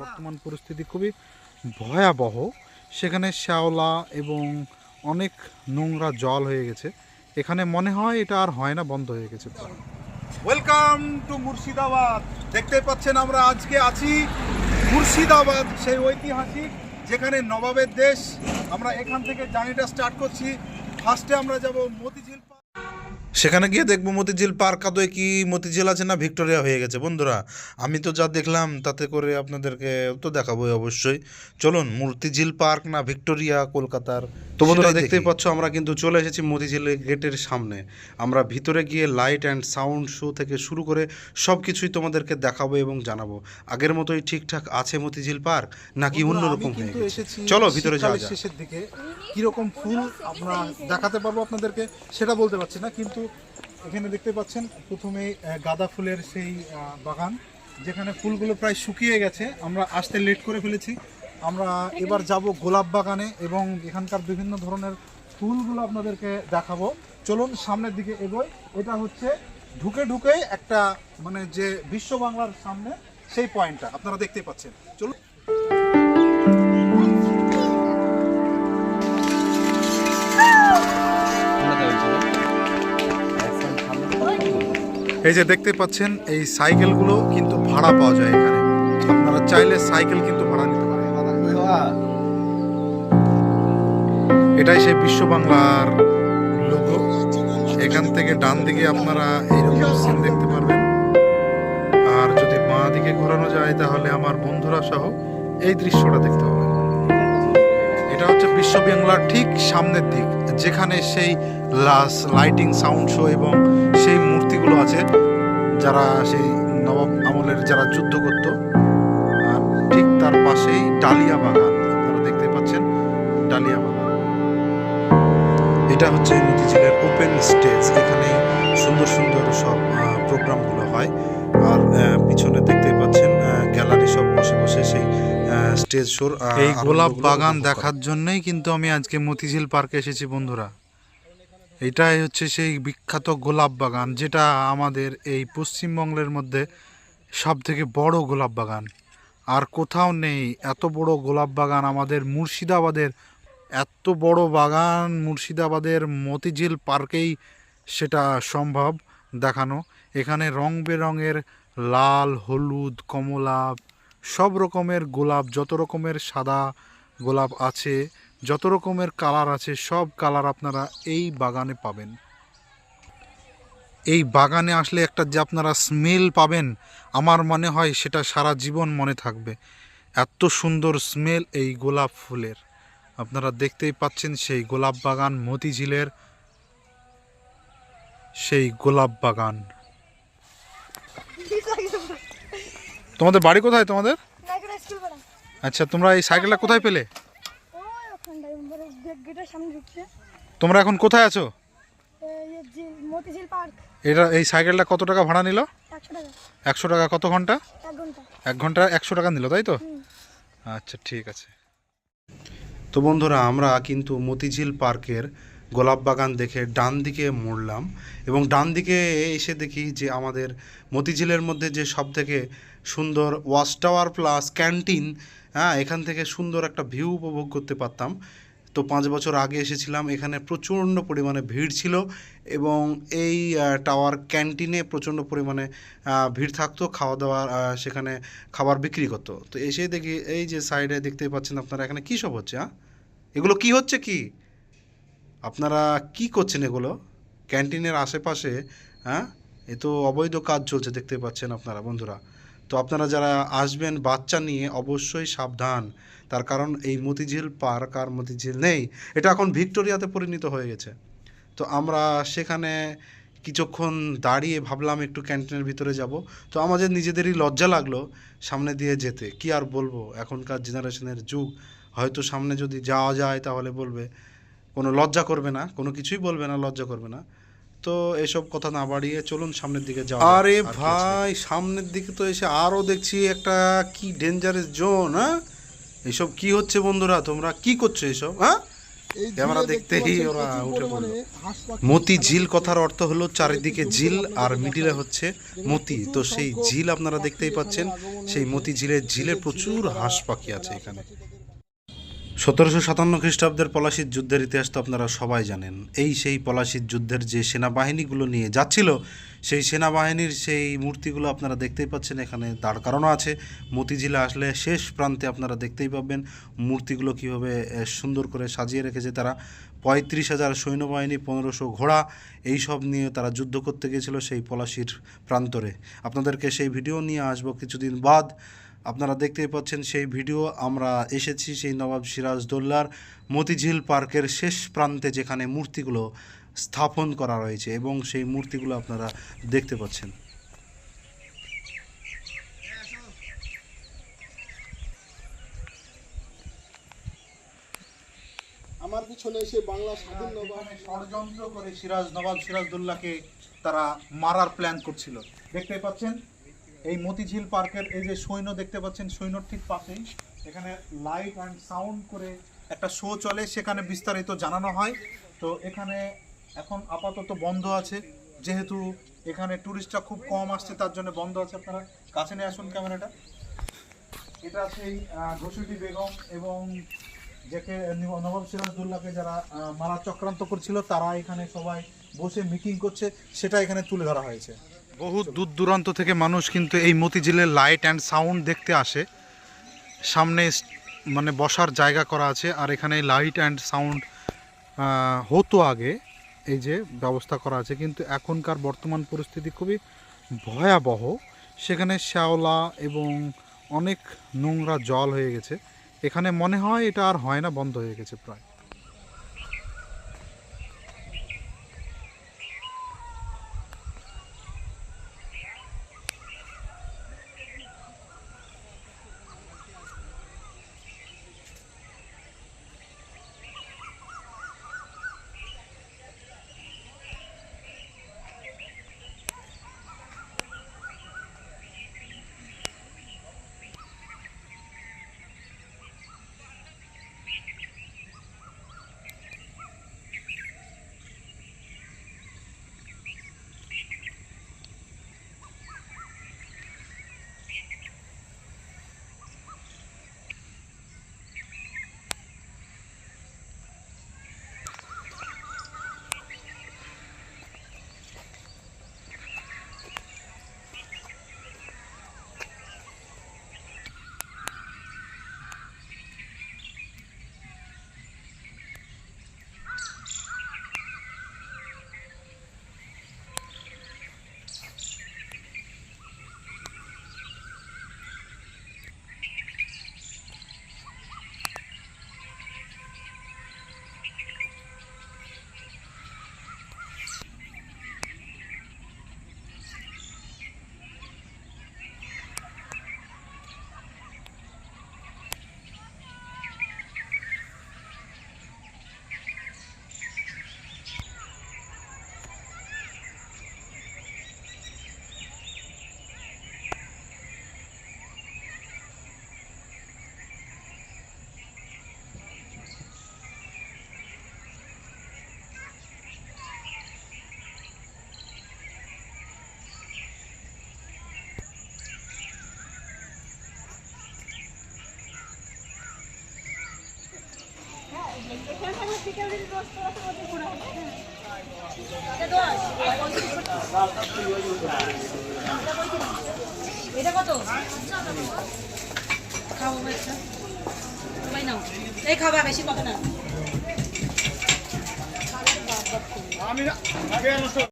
বর্তমান পরিস্থিতি খুবই ভয়াবহ। সেখানে শ্যাওলা এবং অনেক নোংরা জল হয়ে গেছে। এখানে মনে হয় এটা আর হয় না, বন্ধ হয়ে গেছে। Welcome to Murshidabad. দেখতে পাচ্ছেন আমরা আজকে আছি মুর্শিদাবাদ, সেই ঐতিহাসিক, যেখানে নবাবের দেশ। আমরা এখান থেকে জার্নিটা স্টার্ট করছি। ফার্স্টে আমরা যাব মতিঝিল সেখানে গিয়ে দেখব মতিঝিল পার্ক আদৌ কি মতিঝিল আছে না ভিক্টোরিয়া হয়ে গেছে? বন্ধুরা আমি তো যা দেখলাম তাতে করে আপনাদেরকে তো দেখাবোই অবশ্যই। চলুন মতিঝিল পার্ক না ভিক্টোরিয়া কলকাতার তো বন্ধুরা দেখতেই পাচ্ছ আমরা কিন্তু চলে এসেছি মতিঝিল গেটের সামনে। আমরা ভিতরে গিয়ে লাইট অ্যান্ড সাউন্ড শো থেকে শুরু করে সব কিছুই তোমাদেরকে দেখাবো এবং জানাব। আগের মতোই ঠিকঠাক আছে মতিঝিল পার্ক নাকি অন্যরকম হয়ে গেছে? চলো ভিতরে যাওয়া যাক। শেষের দিকে। কীরকম ফুল আমরা দেখাতে পারব আপনাদেরকে সেটা বলতে পারছি না কিন্তু এখানে দেখতে পাচ্ছেন প্রথমে গাঁদা ফুলের সেই বাগান, যেখানে ফুলগুলো প্রায় শুকিয়ে গেছে। আমরা আসতে লেট করে ফেলেছি। আমরা এবার যাব গোলাপ বাগানে এবং এখানকার বিভিন্ন ধরনের ফুলগুলো আপনাদেরকে দেখাবো। চলুন সামনের দিকে এগোই। এটা হচ্ছে ঢুকে ঢুকে একটা মানে যে বিশ্ব বাংলার সামনে সেই পয়েন্টটা। আপনারা দেখতে পাচ্ছেন। চলুন। এই যে দেখতে পাচ্ছেন, এই সাইকেলগুলো কিন্তু ভাড়া পাওয়া যায় এখানে। আপনারা চাইলে সাইকেল কিন্তু ভাড়া নিতে পারেন। এটাই সেই বিশ্ব বাংলার লোগো এখান থেকে ডান দিকে আপনারা এইরকম সিন দেখতে পারবেন। আর যদি বাঁ দিকে ঘোরানো যায়, তাহলে আমার বন্ধুরা সহ এই দৃশ্যটা দেখতে পাবেন। এটা হচ্ছে বিশ্ব বাংলার ঠিক সামনের দিক। যেখানে সেই লাস লাইটিং সাউন্ড শো এবং সেই মূর্তিগুলো আছে, যারা সেই নবাব আমলের যারা যুদ্ধ করত, আর ঠিক তার পাশেই ডালিয়া বাগান, আপনারা দেখতে পাচ্ছেন ডালিয়া বাগান। এটা হচ্ছে মতিঝিলের ওপেন স্টেজ এখানে সুন্দর সুন্দর সব প্রোগ্রামগুলো হয়। আর পিছনে স্টেজ শোর এই গোলাপ বাগান দেখার জন্যই কিন্তু আমি আজকে মতিঝিল পার্কে এসেছি বন্ধুরা। এটাই হচ্ছে সেই বিখ্যাত গোলাপ বাগান যেটা আমাদের এই পশ্চিমবঙ্গের মধ্যে সব থেকে বড় গোলাপ বাগান। আর কোথাও নেই এত বড় গোলাপ বাগান আমাদের মুর্শিদাবাদের। এত বড় বাগান মুর্শিদাবাদের মতিঝিল পার্কেই সেটা সম্ভব দেখানো। এখানে রং বেরঙের লাল হলুদ কমলা সব রকমের গোলাপ, যত রকমের সাদা গোলাপ আছে, যত রকমের কালার আছে, সব কালার আপনারা এই বাগানে পাবেন। এই বাগানে আসলে একটা যে আপনারা স্মেল পাবেন, আমার মনে হয় সেটা সারা জীবন মনে থাকবে। এত সুন্দর স্মেল এই গোলাপ ফুলের। আপনারা দেখতেই পাচ্ছেন সেই গোলাপ বাগান, মতিঝিলের সেই গোলাপ বাগান। তোমাদের বাড়ি কোথায় তোমাদের? আচ্ছা তোমরা এই সাইকেলটা কোথায় পেলে? তোমরা এখন কোথায় আছো? এটা এই সাইকেলটা কত টাকা ভাড়া নিল? একশো টাকা। কত ঘণ্টা? এক ঘণ্টা। একশো টাকা নিল তাই তো? আচ্ছা ঠিক আছে। তো বন্ধুরা আমরা কিন্তু মতিঝিল পার্কের গোলাপ বাগান দেখে ডান দিকে মুড়লাম এবং ডান দিকে এসে দেখি যে আমাদের মতিঝিলের মধ্যে যে সব থেকে সুন্দর ওয়াচ টাওয়ার প্লাস ক্যান্টিন হ্যাঁ এখান থেকে সুন্দর একটা ভিউ উপভোগ করতে পারতাম। তো পাঁচ বছর আগে এসেছিলাম, এখানে প্রচণ্ড পরিমাণে ভিড় ছিল এবং এই টাওয়ার ক্যান্টিনে প্রচণ্ড পরিমাণে ভিড় থাকতো খাওয়া দাওয়া সেখানে খাবার বিক্রি করতো। তো এসে দেখি, এই যে সাইডে দেখতেই পাচ্ছেন আপনারা, এখানে কী সব হচ্ছে হ্যাঁ এগুলো কি হচ্ছে কি? আপনারা কি করছেন এগুলো? ক্যান্টিনের আশেপাশে হ্যাঁ? এ তো অবৈধ কাজ চলছে দেখতে পাচ্ছেন আপনারা বন্ধুরা। তো আপনারা যারা আসবেন বাচ্চা নিয়ে অবশ্যই সাবধান। তার কারণ এই মতিঝিল পার্ক আর মতিঝিল নেই। এটা এখন ভিক্টোরিয়াতে পরিণত হয়ে গেছে। তো আমরা সেখানে কিছুক্ষণ দাঁড়িয়ে ভাবলাম একটু ক্যান্টিনের ভিতরে যাব। তো আমাদের নিজেদেরই লজ্জা লাগল সামনে দিয়ে যেতে। কি আর বলব? এখনকার জেনারেশনের যুগ। হয়তো সামনে যদি যাওয়া যায় তাহলে বলবে কোনো লজ্জা করবে না কোনো কিছুই বলবে না লজ্জা করবে না। তো এসব কথা না বাড়িয়ে চলুন সামনের দিকে যাও আরে ভাই সামনের দিকে তো এসে আরও দেখছি একটা কি ডেঞ্জারাস জোন হ্যাঁ? এসব কি হচ্ছে বন্ধুরা? তোমরা কি করছ এসব হ্যাঁ? ক্যামেরা দেখতেই ওরা উঠে পড়ল। মতি ঝিল কথার অর্থ হলো চারিদিকে ঝিল আর মিডিলে হচ্ছে মতি। তো সেই ঝিল আপনারা দেখতেই পাচ্ছেন সেই মতি ঝিলের ঝিলে প্রচুর হাঁস পাখি আছে এখানে সতেরোশো সাতান্ন খ্রিস্টাব্দের পলাশির যুদ্ধের ইতিহাস তো আপনারা সবাই জানেন। এই সেই পলাশির যুদ্ধের যে সেনাবাহিনীগুলো নিয়ে যাচ্ছিল, সেই সেনাবাহিনীর সেই মূর্তিগুলো আপনারা দেখতেই পাচ্ছেন। এখানে দাঁড় কারণও আছে। মতিঝিলে আসলে শেষ প্রান্তে আপনারা দেখতেই পাবেন মূর্তিগুলো কীভাবে সুন্দর করে সাজিয়ে রেখেছে তারা। পঁয়ত্রিশ হাজার সৈন্যবাহিনী, পনেরোশো ঘোড়া, এই সব নিয়ে তারা যুদ্ধ করতে গিয়েছিল সেই পলাশির প্রান্তরে। আপনাদেরকে সেই ভিডিও নিয়ে আসব কিছুদিন বাদ। আপনারা দেখতেই পাচ্ছেন সেই ভিডিও। আমরা এসেছি সেই নবাব সিরাজদৌল্লার মতিঝিল পার্কের শেষ প্রান্তে যেখানে মূর্তিগুলো স্থাপন করা রয়েছে এবং সেই মূর্তিগুলো আপনারা দেখতে পাচ্ছেন। আমার পিছনে এসে বাংলা স্বাধীন ষড়যন্ত্র করে সিরাজ নবাব সিরাজদৌল্লাকে তারা মারার প্ল্যান করছিল। দেখতে পাচ্ছেন এই মতিঝিল পার্কের এই যে সৈন্য দেখতে পাচ্ছেন, সৈন্যর ঠিক পাশেই এখানে লাইট অ্যান্ড সাউন্ড করে একটা শো চলে, সেখানে বিস্তারিত জানানো হয়। তো এখানে এখন আপাতত বন্ধ আছে, যেহেতু এখানে টুরিস্টরা খুব কম আসছে, তার জন্য বন্ধ আছে। আপনারা কাছে নিয়ে আসুন ক্যামেরাটা। এটা সেই ঘসুটি বেগম এবং যাকে নবাব সিরাজদৌল্লাকে যারা মারা চক্রান্ত করছিল, তারা এখানে সবাই বসে মিটিং করছে, সেটা এখানে তুলে ধরা হয়েছে। বহু দূর দূরান্ত থেকে মানুষ কিন্তু এই মতিঝিলের লাইট অ্যান্ড সাউন্ড দেখতে আসে। সামনে মানে বসার জায়গা করা আছে আর এখানে লাইট অ্যান্ড সাউন্ড হতো আগে। এই যে ব্যবস্থা করা আছে, কিন্তু এখনকার বর্তমান পরিস্থিতি খুবই ভয়াবহ। সেখানে শ্যাওলা এবং অনেক নোংরা জল হয়ে গেছে। এখানে মনে হয় এটা আর হয় না, বন্ধ হয়ে গেছে প্রায়। এটা কত? খাব একটা সবাই নাও। এই বেশি কত না।